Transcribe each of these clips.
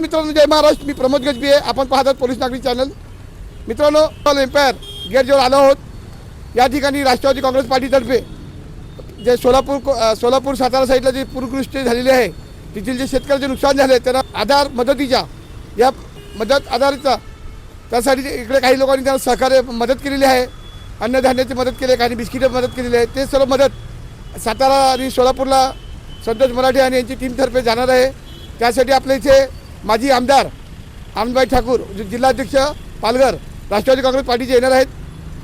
मित्रांनो जय महाराष्ट्र. मी प्रमोद गजबी आहे आपण पाहतात पोलीस नागरिक चॅनल. मित्रांनो एम्पायर गेटजवळ आलो आहोत. या ठिकाणी राष्ट्रवादी काँग्रेस पार्टीतर्फे जे सोलापूर सोलापूर सातारा साईडला जी पूरग्रस्त झालेली आहे तेथील जे शेतकऱ्याचे नुकसान झाले त्यांना आधार मदतीच्या या मदत आधारितचा त्यासाठी जे इकडे काही लोकांनी त्यांना सहकार्य मदत केलेली आहे. अन्नधान्याची मदत केली आहे काही बिस्किटं मदत केलेली आहे. ते सर्व मदत सातारा आणि सोलापूरला संतोष मराठे आणि यांची टीमतर्फे जाणार आहे. त्यासाठी आपल्या इथे माजी आमदार आनंदभाई ठाकूर जे जिल्हाध्यक्ष पालघर राष्ट्रवादी काँग्रेस पार्टीचे येणार आहेत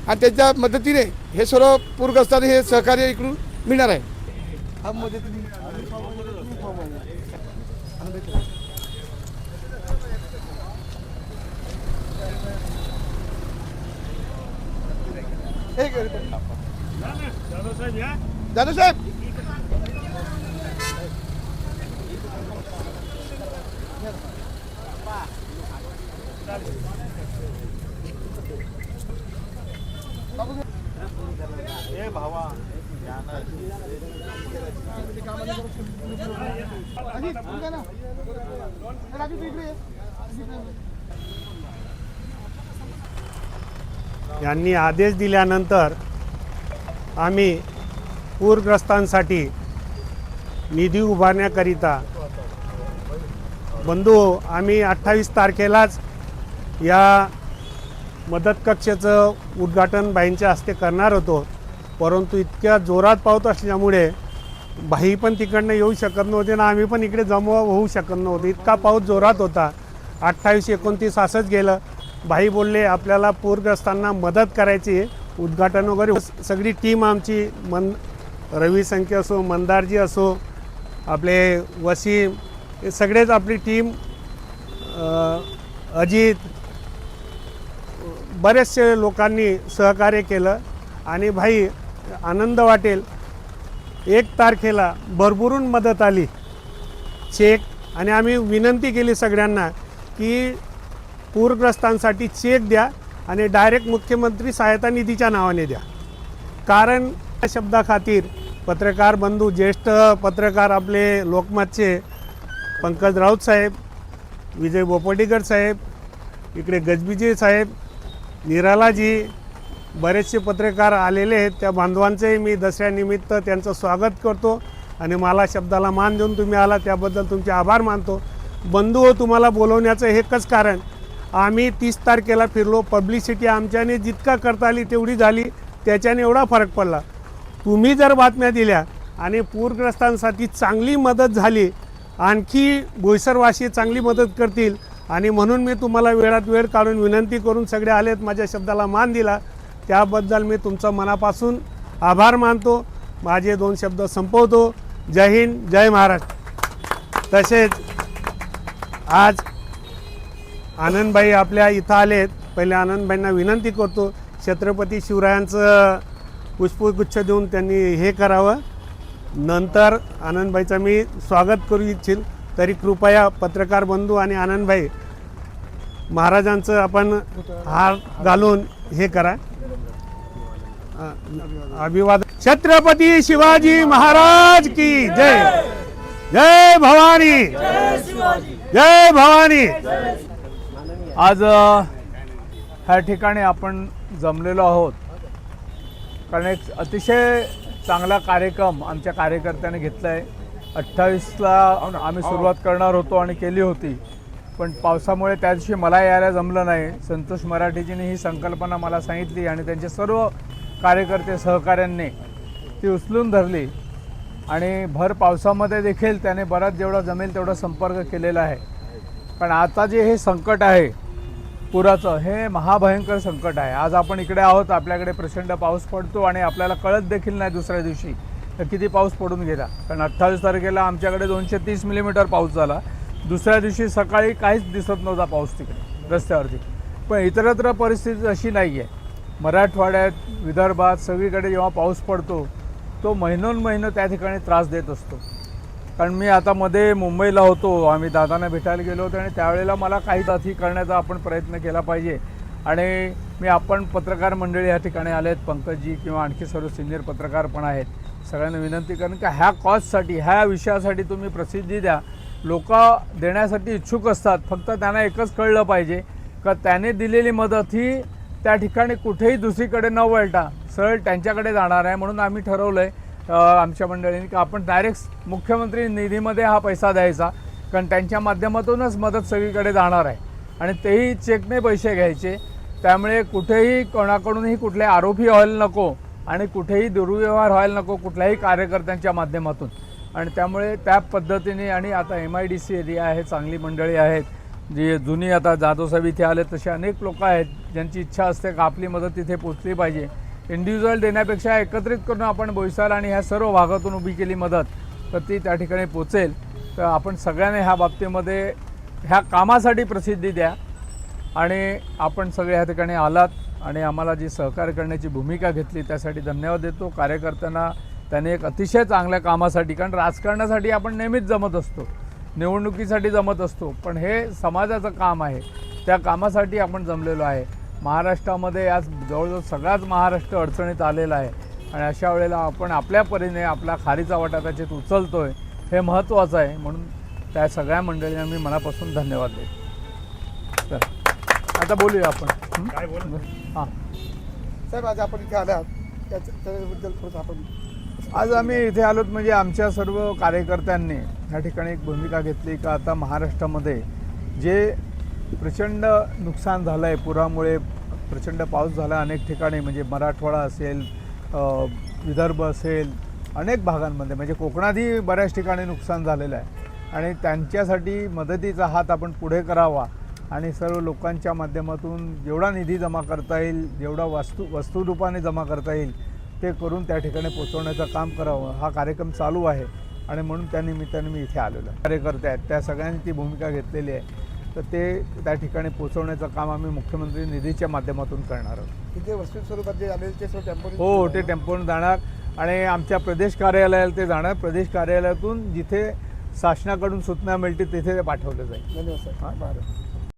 आणि त्यांच्या मदतीने हे सर्व पूरग्रस्तांना हे सहकार्य इकडून मिळणार आहे. जाधव साहेब यांनी आदेश दिल्यानंतर आम्ही पूरग्रस्तांसाठी निधी उभारण्याकरिता बंधू आम्ही अठ्ठावीस तारखेलाच या मदत कक्षाचं उद्घाटन बाईंच्या हस्ते करणार होतो. परंतु इतक्या जोरात पावत असल्यामुळे बाई पण तिकडनं येऊ शकत नव्हते ना आम्ही पण इकडे जमा होऊ शकत नव्हतो. इतका पाऊस जोरात होता. अठ्ठावीस एकोणतीस असंच गेलं. भाई बोलले आपल्याला पूरग्रस्तांना मदत करायची उद्घाटन वगैरे सगळी टीम आमची मन रवी संख्या असो मंदारजी असो आपले वसीम हे सगळेच आपली टीम अजित बरेचसे लोकांनी सहकार्य केलं आणि भाई आनंद वाटेल. एक तारखेला भरभरून मदत आली. चेक आणि आम्ही विनंती केली सगळ्यांना की पूरग्रस्तांसाठी चेक द्या आणि डायरेक्ट मुख्यमंत्री सहायता निधीच्या नावाने द्या. कारण या शब्दाखातीर पत्रकार बंधू ज्येष्ठ पत्रकार आपले लोकमतचे पंकज राऊत साहेब विजय बोपटीकर साहेब इकडे गजबीजे साहेब निरालाजी बरेचसे पत्रकार आलेले आहेत. त्या बांधवांचंही मी दसऱ्यानिमित्त त्यांचं स्वागत करतो आणि मला शब्दाला मान देऊन तुम्ही आला त्याबद्दल तुमचे आभार मानतो. बंधू हो तुम्हाला बोलवण्याचं एकच कारण आम्ही तीस तारखेला फिरलो. पब्लिसिटी आमच्याने जितका करता आली तेवढी झाली. त्याच्याने एवढा फरक पडला. तुम्ही जर बातम्या दिल्या आणि पूरग्रस्तांसाठी चांगली मदत झाली आणखी भोयसरवासी चांगली मदत करतील आणि म्हणून मी तुम्हाला वेळात वेळ काढून विनंती करून सगळे आलेत माझ्या शब्दाला मान दिला. त्याबद्दल मी तुमचं मनापासून आभार मानतो. माझे दोन शब्द संपवतो. जय हिंद जय महाराष्ट्र. तसेच आज आनंदबाई आपल्या इथं आलेत. पहिले आनंदबाईंना विनंती करतो छत्रपती शिवरायांचं पुष्पगुच्छ देऊन त्यांनी हे करावं. नंतर आनंदबाईचं मी स्वागत करू इच्छिल. तरी कृपया पत्रकार बंधू आणि आनंदभाई महाराजांचं आपण हार घालून हे करा. अभिवादन. छत्रपती शिवाजी महाराज की जय. जय भवानी. जय भवानी. आज ह्या ठिकाणी आपण जमलेलो आहोत. कारण एक अतिशय चांगला कार्यक्रम आमच्या कार्यकर्त्याने घेतला आहे अठ्ठावीसला आम्ही सुरुवात करणार होतो आणि केली होती. पण पावसामुळे त्या दिवशी मला यायला जमलं नाही. संतोष मराठीजीने ही संकल्पना मला सांगितली आणि त्यांचे सर्व कार्यकर्ते सहकाऱ्यांनी ती उचलून धरली. आणि भर पावसामध्ये देखील त्याने बराच जेवढा जमेल तेवढा संपर्क केलेला आहे. कारण आता जे हे संकट आहे पुराचं हे महाभयंकर संकट आहे. आज आपण इकडे आहोत आपल्याकडे प्रचंड पाऊस पडतो आणि आपल्याला कळत देखील नाही दुसऱ्या दिवशी. तर किती पाऊस पडून गेला? कारण अठ्ठावीस तारखेला आमच्याकडे दोनशे तीस मिलीमीटर पाऊस झाला. दुसऱ्या दिवशी सकाळी काहीच दिसत नव्हता पाऊस तिकडे रस्त्यावरती. पण इतरत्र परिस्थिती अशी नाही आहे मराठवाड्यात विदर्भात सगळीकडे जेव्हा पाऊस पडतो तो महिनोन त्या ठिकाणी त्रास देत असतो. कारण मी आता मध्ये मुंबईला होतो आम्ही दादांना भेटायला गेलो होतो आणि त्यावेळेला मला काही साथी करण्याचा आपण प्रयत्न केला पाहिजे. आणि मी आपण पत्रकार मंडळी या ठिकाणी आले आहेत पंकजी किंवा आणखी सर्व सिनियर पत्रकार पण आहेत. सगळ्यांना विनंती कारण का ह्या कॉजसाठी ह्या विषयासाठी तुम्ही प्रसिद्धी द्या. लोक देण्यासाठी इच्छुक असतात फक्त त्यांना एकच कळलं पाहिजे. का त्याने दिलेली मदत ही त्या ठिकाणी कुठेही दुसरीकडे न वळता सरळ त्यांच्याकडे जाणार आहे म्हणून आम्ही ठरवलं आहे आमच्या मंडळींनी की आपण डायरेक्ट मुख्यमंत्री निधीमध्ये हा पैसा द्यायचा. कारण त्यांच्या माध्यमातूनच मदत सगळीकडे जाणार आहे. आणि तेही चेकने पैसे घ्यायचे. त्यामुळे कुठेही कोणाकडूनही कुठले आरोपी व्हायला नको. आणि कुठेही दुर्व्यवहार व्हायला नको कुठल्याही कार्यकर्त्यांच्या माध्यमातून. आणि त्यामुळे त्या पद्धतीने आणि आता M I D C area आहे चांगली मंडळी आहेत जी जुनी आता जाधवसाहेब इथे आले तसे अनेक लोक आहेत ज्यांची इच्छा असते का आपली मदत तिथे पोचली पाहिजे. इंडिव्हिज्युअल देण्यापेक्षा एकत्रित करून आपण बोईसाल आणि ह्या सर्व भागातून उभी केली मदत तर ती त्या ठिकाणी पोचेल तर आपण सगळ्यांनी ह्या बाबतीमध्ये ह्या कामासाठी प्रसिद्धी द्या. आणि आपण सगळे ह्या ठिकाणी आलात. आणि आम्हाला जी सहकार्य करण्याची भूमिका घेतली त्यासाठी धन्यवाद देतो. कार्यकर्त्यांना त्याने एक अतिशय चांगल्या कामासाठी कारण राजकारणासाठी आपण नेहमीच जमत असतो. निवडणुकीसाठी जमत असतो. पण हे समाजाचं काम आहे. त्या कामासाठी आपण जमलेलो आहे. महाराष्ट्रामध्ये आज जवळजवळ सगळाच महाराष्ट्र अडचणीत आलेला आहे. आणि अशा वेळेला आपण आपल्या परीने आपला खारीचा वाटा त्याच्यात आहे हे महत्त्वाचं आहे. म्हणून त्या सगळ्या मंडळींना मी मनापासून धन्यवाद देतो. आता बोलूया आपण. हं? काय बोल? हां. साहेब आज आपण इथे आलात त्याच्या त्याबद्दल थोडंसं आपण आज आम्ही इथे आलोत म्हणजे आमच्या सर्व कार्यकर्त्यांनी या ठिकाणी एक भूमिका घेतली का आता महाराष्ट्रामध्ये जे प्रचंड नुकसान झालं आहे पुरामुळे प्रचंड पाऊस झाला अनेक ठिकाणी म्हणजे मराठवाडा असेल अ, विदर्भ असेल अनेक भागांमध्ये म्हणजे कोकणातही बऱ्याच ठिकाणी नुकसान झालेलं आहे. आणि त्यांच्यासाठी मदतीचा हात आपण पुढे करावा. आणि सर्व लोकांच्या माध्यमातून जेवढा निधी जमा करता येईल जेवढा वस्तू वस्तुरूपाने जमा करता येईल ते करून त्या ठिकाणी पोचवण्याचं काम करावं हा कार्यक्रम चालू आहे. आणि म्हणून त्या निमित्ताने मी इथे आलेलो आहे. कार्यकर्ते आहेत त्या सगळ्यांनी ती भूमिका घेतलेली आहे. तर ते त्या ठिकाणी पोचवण्याचं काम आम्ही मुख्यमंत्री निधीच्या माध्यमातून करणार आहोत. तिथे वस्तू स्वरूपात जे आलेले ते सर्व टेम्पो हो ते टेम्पोनं जाणार. आणि आमच्या प्रदेश कार्यालयाला ते जाणार. प्रदेश कार्यालयातून जिथे शासनाकडून सूचना मिळतील तिथे ते पाठवलं जाईल. धन्यवाद साहेब बरं.